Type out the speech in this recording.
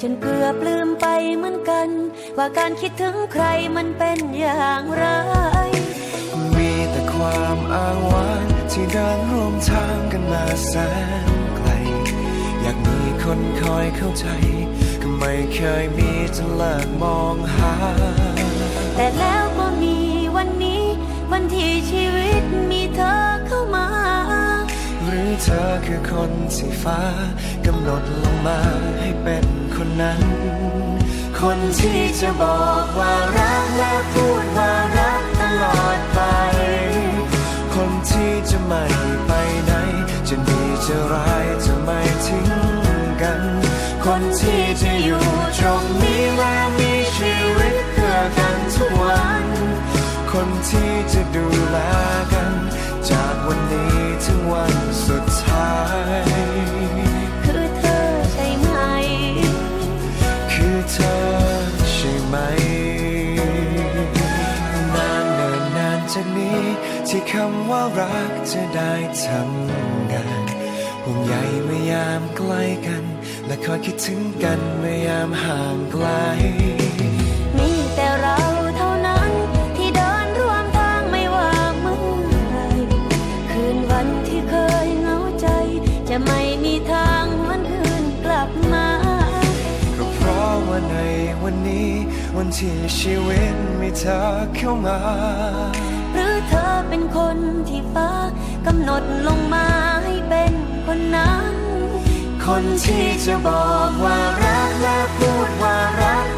ฉันเกือบลืมไปเหมือนกัน ว่าการคิดถึงใครมันเป็นอย่างไร มีแต่ความอ้างว้างที่เดินร่วมทางกันมาแสนไกล อยากมีคนคอยเข้าใจ ก็ไม่เคยมีจนเลิกมองหา เธอคือคนที่ฟ้ากำหนดลงมาให้เป็นคนนั้น คนที่จะบอกว่ารักและพูดว่ารักตลอดไป คนที่จะไม่ไปไหน จะดีจะร้ายจะไม่ทิ้งกัน คนที่จะอยู่ตรงนี้และมีชีวิตเพื่อกันทุกวัน คนที่จะดูแลกัน จากวันนี้ถึงวัน สุดท้าย คือเธอใช่ไหม คือเธอใช่ไหม นานเนินนานจากนี้ ที่คำว่ารักจะได้ทำงานห่วงใยเมื่อยามใกล้กัน และคอยคิดถึงกันเมื่อยามห่างไกล จะไม่มีทางวันคืนกลับมาก็เพราะว่าในวันนี้ วันที่ชีวิตมีเธอเข้ามา หรือเธอเป็นคนที่ฟ้ากำหนดลงมาให้เป็นคนนั้น คนที่จะบอกว่ารักและพูดว่ารัก